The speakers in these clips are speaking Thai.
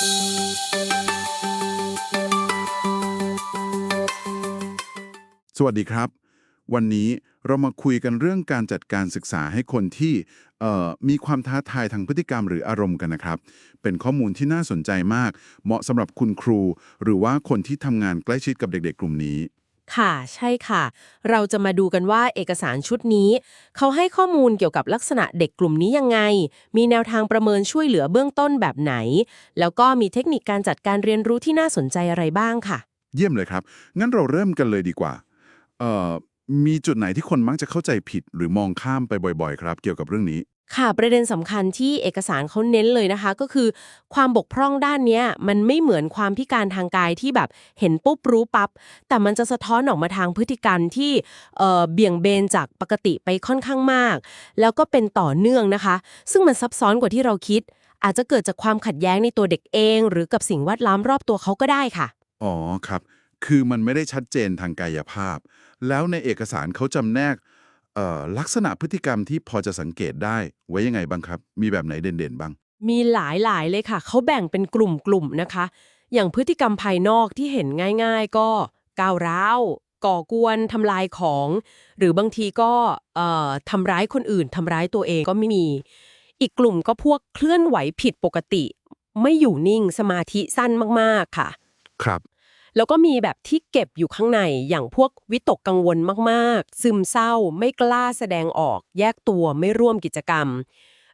สวัสดีครับ วันนี้เรามาคุยกันเรื่องการจัดการศึกษาให้คนที่มีความท้าทายทางพฤติกรรมหรืออารมณ์กันนะครับ เป็นข้อมูลที่น่าสนใจมาก เหมาะสำหรับคุณครู หรือว่าคนที่ทำงานใกล้ชิดกับเด็กๆ กลุ่มนี้ ค่ะใช่ค่ะ เราจะมาดูกันว่าเอกสารชุดนี้ เขาให้ข้อมูลเกี่ยวกับลักษณะเด็กกลุ่มนี้ยังไง มีแนวทางประเมินช่วยเหลือเบื้องต้นแบบไหน แล้วก็มีเทคนิคการจัดการเรียนรู้ที่น่าสนใจอะไรบ้างค่ะ เยี่ยมเลยครับ งั้นเราเริ่มกันเลยดีกว่าเอ่อมีจุดไหนที่คนมักจะเข้าใจผิดหรือมองข้ามไปบ่อย ๆ ครับ เกี่ยวกับเรื่องนี้ ค่ะประเด็นสำคัญที่เอกสารเขาเน้นเลยนะคะ ก็คือ ความบกพร่องด้านเนี้ยมันไม่เหมือนความพิการทางกายที่แบบเห็นปุ๊บรู้ปับ๊บแต่มันจะสะท้อนออกมาทางพฤติกรรมที่เเบี่ยงเบนจากปกติไปค่อนข้างมาก แล้วก็เป็นต่อเนื่องนะคะ ซึ่งมันซับซ้อนกว่าที่เราคิด อาจจะเกิดจากความขัดแย้งในตัวเด็กเอง หรือกับสิ่งแวดล้อมรอบตัวเขาก็ได้ค่ะอ๋อครับ คือมันไม่ได้ชัดเจนทางกายภาพ แล้วในเอกสารเขาจำแนก ลักษณะพฤติกรรมที่พอจะสังเกตได้ไว้ยังไงบ้างครับ มีแบบไหนเด่นๆบ้าง มีหลายหลายๆเลยค่ะ เขาแบ่งเป็นกลุ่มๆนะคะ อย่างพฤติกรรมภายนอกที่เห็นง่ายๆ ก็ก้าวร้าว ก่อกวนทำลายของ หรือบางทีก็เอ่อทำร้ายคนอื่นทำร้ายตัวเองก็ไม่มี อีกกลุ่มก็พวกเคลื่อนไหวผิดปกติ ไม่อยู่นิ่งสมาธิสั้นมากๆค่ะ ครับ แล้วก็มีแบบที่เก็บอยู่ข้างในอย่างพวกวิตกกังวลมากๆ ซึมเศร้า ไม่กล้าแสดงออก แยกตัวไม่ร่วมกิจกรรม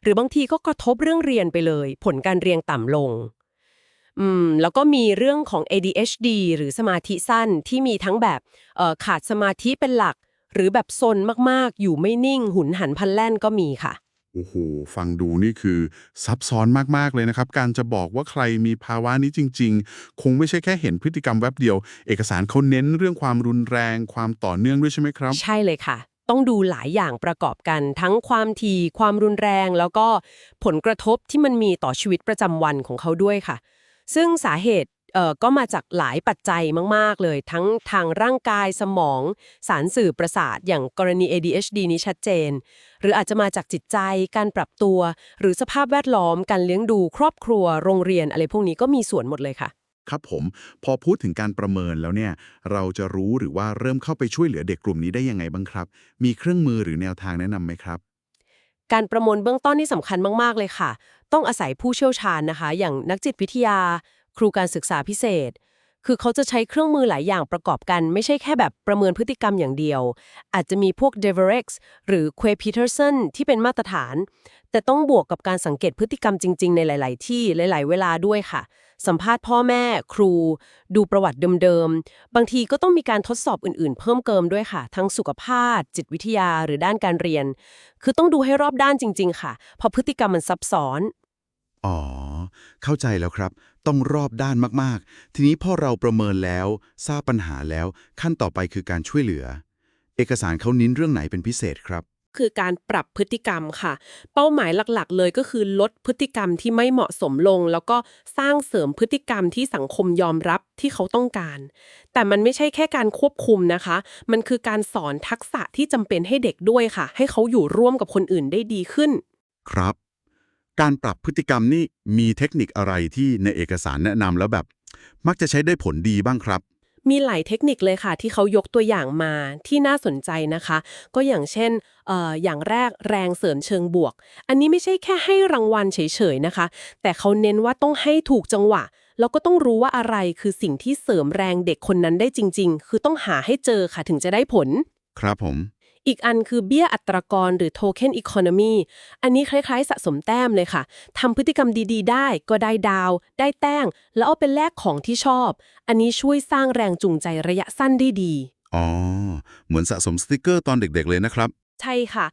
หรือบางทีก็กระทบเรื่องเรียนไปเลย ผลการเรียนต่ำลงอืมแล้วก็มีเรื่องของ ADHD หรือสมาธิสั้นที่มีทั้งแบบขาดสมาธิเป็นหลัก หรือแบบซนมากๆ อยู่ไม่นิ่ง หุนหันพลันแล่นก็มีค่ะ โอ้โห ฟังดูนี่คือซับซ้อนมากๆเลยนะครับ การจะบอกว่าใครมีภาวะนี้จริง ๆ คงไม่ใช่แค่เห็นพฤติกรรมแวบเดียว เอกสารเขาเน้นเรื่องความรุนแรง ความต่อเนื่องด้วยใช่ไหมครับ ใช่เลยค่ะ ต้องดูหลายอย่างประกอบกัน ทั้งความถี่ความรุนแรง แล้วก็ผลกระทบที่มันมีต่อชีวิตประจำวันของเขาด้วยค่ะ ซึ่งสาเหตุ ก็มาจากหลายปัจจัยมาก ๆ เลย ทั้งทางร่างกายสมอง สารสื่อประสาท อย่างกรณี ADHD นี้ชัดเจน หรืออาจจะมาจากจิตใจการปรับตัว หรือสภาพแวดล้อม การเลี้ยงดูครอบครัวโรงเรียนอะไรพวกนี้ก็มีส่วนหมดเลยค่ะ ครับผม พอพูดถึงการประเมินแล้วเนี่ย เราจะรู้หรือว่าเริ่มเข้าไปช่วยเหลือเด็กกลุ่มนี้ได้ยังไงบ้างครับ มีเครื่องมือหรือแนวทางแนะนำไหมครับการประมวลเบื้องต้นนี่สำคัญมาก ๆ เลยค่ะ ต้องอาศัยผู้เชี่ยวชาญนะคะ อย่างนักจิตวิทยา ครูการศึกษาพิเศษ คือเขาจะใช้เครื่องมือหลายอย่างประกอบกัน ไม่ใช่แค่แบบประเมินพฤติกรรมอย่างเดียว อาจจะมีพวก d e v e r e x หรือ q u a y Peterson ที่เป็นมาตรฐาน แต่ต้องบวกกับการสังเกตพฤติกรรมจริง ๆ ในหลาย ๆ ที่หลาย ๆ เวลาด้วยค่ะ สัมภาษณ์พ่อแม่ ครู ดูประวัติเดิม ๆ บางทีก็ต้องมีการทดสอบอื่น ๆ เพิ่มเติมด้วยค่ะ ทั้งสุขภาพ จิตวิทยาหรือด้านการเรียน คือต้องดูให้รอบด้านจริง ๆ ค่ะเพราะพฤติกรรมมันซับซ้อน อ๋อ เข้าใจแล้วครับ ต้องรอบด้านมากๆ ทีนี้พอเราประเมินแล้ว ทราบปัญหาแล้ว ขั้นต่อไปคือการช่วยเหลือ เอกสารเขาเนิ้นเรื่องไหนเป็นพิเศษครับ คือการปรับพฤติกรรมค่ะ เป้าหมายหลักๆ เลยก็คือลดพฤติกรรมที่ไม่เหมาะสมลง แล้วก็สร้างเสริมพฤติกรรมที่สังคมยอมรับที่เขาต้องการ แต่มันไม่ใช่แค่การควบคุมนะคะ มันคือการสอนทักษะที่จำเป็นให้เด็กด้วยค่ะ ให้เขาอยู่ร่วมกับคนอื่นได้ดีขึ้น ครับ การปรับพฤติกรรมนี่มีเทคนิคอะไรที่ในเอกสารแนะนำแล้วแบบ มักจะใช้ได้ผลดีบ้างครับ มีหลายเทคนิคเลยค่ะ ที่เขายกตัวอย่างมาที่น่าสนใจนะคะ ก็อย่างเช่นเอ่ออย่างแรกแรงเสริมเชิงบวก อันนี้ไม่ใช่แค่ให้รางวัลเฉยๆนะคะ แต่เขาเน้นว่าต้องให้ถูกจังหวะแล้วก็ต้องรู้ว่าอะไรคือสิ่งที่เสริมแรงเด็กคนนั้นได้จริง ๆ คือต้องหาให้เจอค่ะถึงจะได้ผล ครับผม อีกอันคือเบี้ยอัตรากรหรือ token economy อันนี้คล้ายๆ สะสมแต้มเลยค่ะทำพฤติกรรมดีๆ ได้ก็ได้ดาว ได้แต้ง แล้วเอาเป็นแลกของที่ชอบ อันนี้ช่วยสร้างแรงจูงใจระยะสั้นได้ดี อ๋อ เหมือนสะสมสติกเกอร์ตอนเด็กๆเลยนะครับ ใช่ค่ะ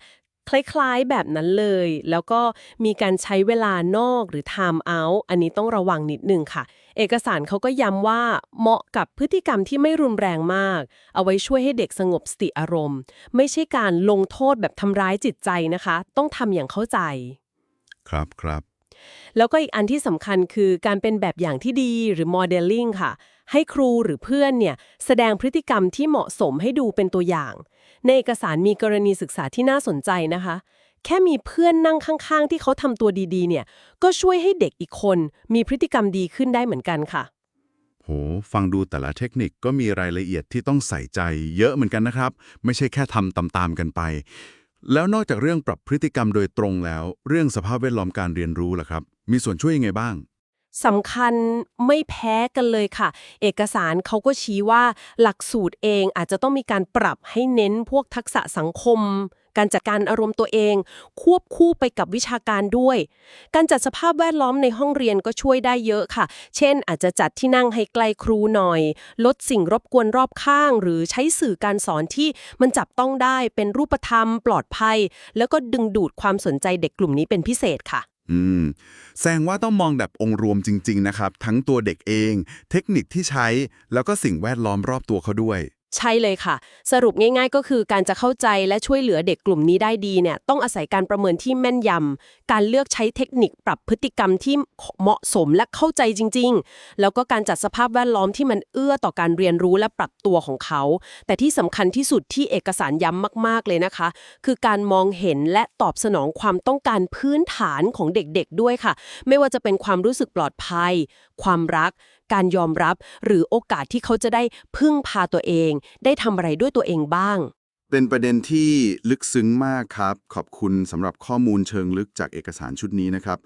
คล้ายๆแบบนั้นเลย แล้วก็มีการใช้เวลานอกหรือ time out อันนี้ต้องระวังนิดนึงค่ะ เอกสารเขาก็ย้ำว่าเหมาะกับพฤติกรรมที่ไม่รุนแรงมาก เอาไว้ช่วยให้เด็กสงบสติอารมณ์ ไม่ใช่การลงโทษแบบทำร้ายจิตใจนะคะ ต้องทำอย่างเข้าใจ ครับครับ แล้วก็อีกอันที่สำคัญคือการเป็นแบบอย่างที่ดีหรือโมเดลลิ่งค่ะ ให้ครูหรือเพื่อนเนี่ยแสดงพฤติกรรมที่เหมาะสมให้ดูเป็นตัวอย่าง ในเอกสารมีกรณีศึกษาที่น่าสนใจนะคะ แค่มีเพื่อนนั่งข้างๆ ที่เขาทำตัวดีๆ เนี่ยก็ช่วยให้เด็กอีกคนมีพฤติกรรมดีขึ้นได้เหมือนกันค่ะ โห ฟังดูแต่ละเทคนิคก็มีรายละเอียดที่ต้องใส่ใจเยอะเหมือนกันนะครับ ไม่ใช่แค่ทำตามๆกันไป แล้วนอกจากเรื่องปรับพฤติกรรมโดยตรงแล้ว เรื่องสภาพแวดล้อมการเรียนรู้ล่ะครับ มีส่วนช่วยยังไงบ้างสำคัญไม่แพ้กันเลยค่ะ เอกสารเขาก็ชี้ว่าหลักสูตรเองอาจจะต้องมีการปรับให้เน้นพวกทักษะสังคม การจัดการอารมณ์ตัวเอง ควบคู่ไปกับวิชาการด้วย การจัดสภาพแวดล้อมในห้องเรียนก็ช่วยได้เยอะค่ะ เช่น อาจจะจัดที่นั่งให้ไกลครูหน่อย ลดสิ่งรบกวนรอบข้าง หรือใช้สื่อการสอนที่มันจับต้องได้เป็นรูปธรรม ปลอดภัย แล้วก็ดึงดูดความสนใจเด็กกลุ่มนี้เป็นพิเศษค่ะอืมแสดงว่าต้องมองแบบองค์รวมจริง ๆ นะครับ ทั้งตัวเด็กเอง เทคนิคที่ใช้ แล้วก็สิ่งแวดล้อมรอบตัวเขาด้วย ใช่เลยค่ะ สรุปง่าย ๆ ก็คือการจะเข้าใจและช่วยเหลือเด็กกลุ่มนี้ได้ดีเนี่ยต้องอาศัยการประเมินที่แม่นยำการเลือกใช้เทคนิคปรับพฤติกรรมที่เหมาะสมและเข้าใจจริง ๆ แล้วก็การจัดสภาพแวดล้อมที่มันเอื้อต่อการเรียนรู้และปรับตัวของเขา แต่ที่สำคัญที่สุดที่เอกสารย้ำมาก ๆ เลยนะคะ คือการมองเห็นและตอบสนองความต้องการพื้นฐานของเด็กๆ ด้วยค่ะ ไม่ว่าจะเป็นความรู้สึกปลอดภัย ความรัก การยอมรับ หรือโอกาสที่เขาจะได้พึ่งพาตัวเอง ได้ทำอะไรด้วยตัวเองบ้าง เป็นประเด็นที่ลึกซึ้งมากครับ ขอบคุณสำหรับข้อมูลเชิงลึกจากเอกสารชุดนี้นะครับ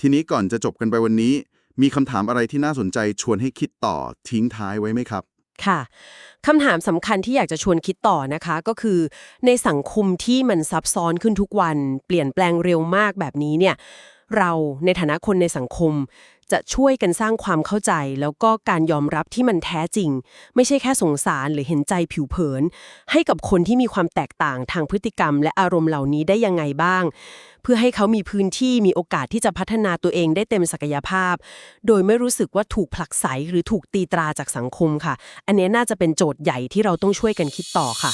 ทีนี้ก่อนจะจบกันไปวันนี้ มีคำถามอะไรที่น่าสนใจชวนให้คิดต่อทิ้งท้ายไว้ไหมครับ ค่ะคำถามสำคัญที่อยากจะชวนคิดต่อนะคะ ก็คือ ในสังคมที่มันซับซ้อนขึ้นทุกวัน เปลี่ยนแปลงเร็วมากแบบนี้เนี่ยเราในฐานะคนในสังคม จะช่วยกันสร้างความเข้าใจ แล้วก็การยอมรับที่มันแท้จริง ไม่ใช่แค่สงสารหรือเห็นใจผิวเผิน ให้กับคนที่มีความแตกต่างทางพฤติกรรม และอารมณ์เหล่านี้ได้ยังไงบ้าง เพื่อให้เขามีพื้นที่มีโอกาสที่จะพัฒนาตัวเองได้เต็มศักยภาพ โดยไม่รู้สึกว่าถูกผลักไสหรือถูกตีตราจากสังคมค่ะ อันนี้น่าจะเป็นโจทย์ใหญ่ที่เราต้องช่วยกันคิดต่อค่ะ